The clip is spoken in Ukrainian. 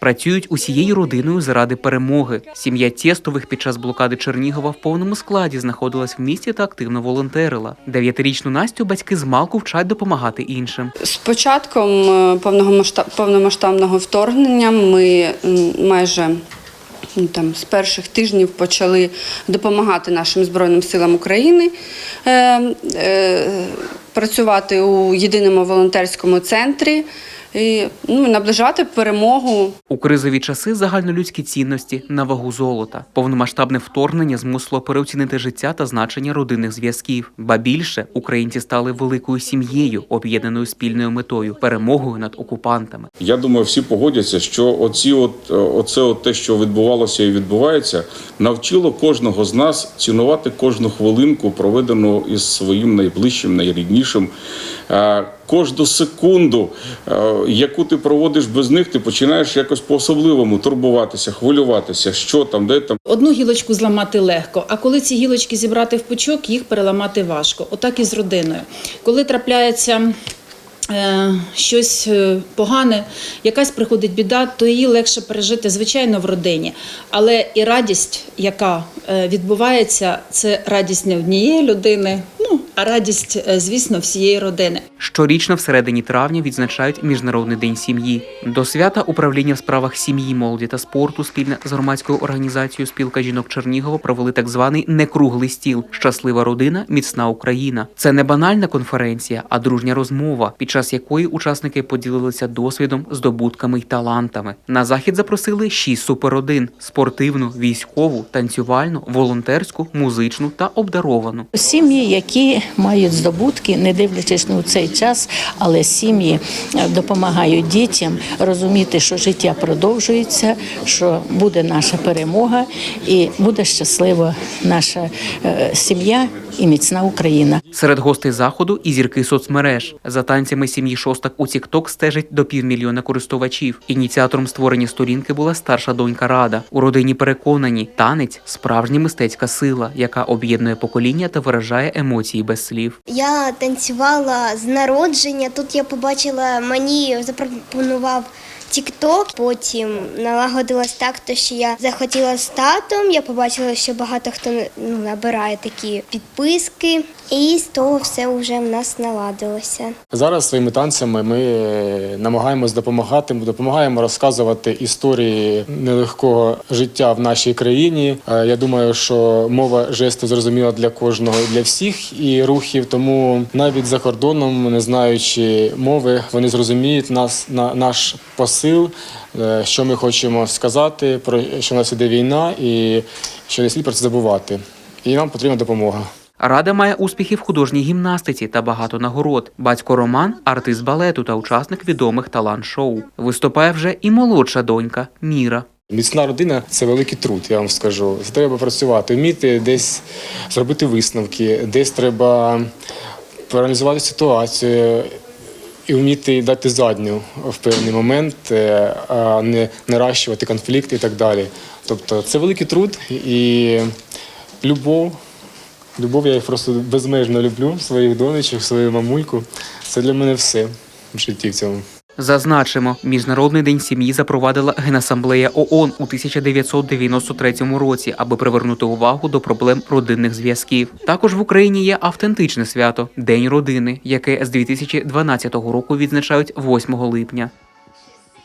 Працюють усією родиною заради перемоги. Сім'я Тєстових під час блокади Чернігова в повному складі знаходилась в місті та активно волонтерила. Дев'ятирічну Настю батьки з малку вчать допомагати іншим. З початком е, повномасштабного вторгнення ми майже ну, там, з перших тижнів почали допомагати нашим Збройним силам України е, е, працювати у єдиному волонтерському центрі і ну, наближати перемогу У кризові часи загальнолюдські цінності на вагу золота. Повномасштабне вторгнення змусило переоцінити життя та значення родинних зв'язків. Ба більше українці стали великою сім'єю, об'єднаною спільною метою перемогою над окупантами. Я думаю, всі погодяться, що оці от, оце от те, що відбувалося і відбувається, навчило кожного з нас цінувати кожну хвилинку, проведену із своїм найближчим, найріднішим. Кожну секунду, е, яку ти проводиш без них, ти починаєш якось по-особливому турбуватися, хвилюватися, що там, де там. Одну гілочку зламати легко, а коли ці гілочки зібрати в пучок, їх переламати важко. Отак і з родиною. Коли трапляється е, щось е, погане, якась приходить біда, то її легше пережити, звичайно, в родині. Але і радість, яка відбувається, це радість не однієї людини, а радість, е, звісно, всієї родини. Щорічно в середині травня відзначають Міжнародний день сім'ї. До свята управління в справах сім'ї, молоді та спорту спільно з громадською організацією Спілка жінок Чернігова провели так званий некруглий стіл Щаслива родина, міцна Україна. Це не банальна конференція, а дружня розмова, під час якої учасники поділилися досвідом, здобутками й талантами. На захід запросили шість суперродин: спортивну, військову, танцювальну, волонтерську, музичну та обдаровану. Сім'ї, які мають здобутки, не дивлячись на цей час, але сім'ї е, допомагають дітям розуміти, що життя продовжується, що буде наша перемога і буде щаслива наша е, сім'я і міцна Україна. Серед гостей заходу і зірки соцмереж. За танцями сім'ї шостак у TikTok стежить до півмільйона користувачів. Ініціатором створення сторінки була старша донька Рада. У родині переконані, танець справжня мистецька сила, яка об'єднує покоління та виражає емоції без слів. Я танцювала з народження. Тут я побачила, мені запропонував TikTok. Потім налагодилось так, то що я захотіла з татом. Я побачила, що багато хто ну, набирає такі підписки, і з того все вже в нас наладилося. Зараз своїми танцями ми намагаємось допомагати, допомагаємо розказувати історії нелегкого життя в нашій країні. Е, Я думаю, що мова жесту зрозуміла для кожного і для всіх і рухів. Тому навіть за кордоном, не знаючи мови, вони зрозуміють нас на наш посил, е, що ми хочемо сказати, про що в нас іде війна, і що не слід про це забувати. І нам потрібна допомога. Рада має успіхи в художній гімнастиці та багато нагород. Батько Роман артист балету та учасник відомих талант-шоу. Виступає вже і молодша донька Міра. Міцна родина це великий труд, я вам скажу. Це треба працювати, вміти десь зробити висновки, десь треба проаналізувати ситуацію і вміти дати задню в певний момент, е, а не наращувати конфлікти і так далі. Тобто це великий труд і любов. Любов я їх просто безмежно люблю, своїх донечок, свою мамульку. Це для мене все в житті в цьому. Зазначимо, Міжнародний день сім'ї запровадила Генасамблея ООН у 1993 році, аби привернути увагу до проблем родинних зв'язків. Також в Україні є автентичне свято День родини, яке з 2012 року відзначають 8 липня.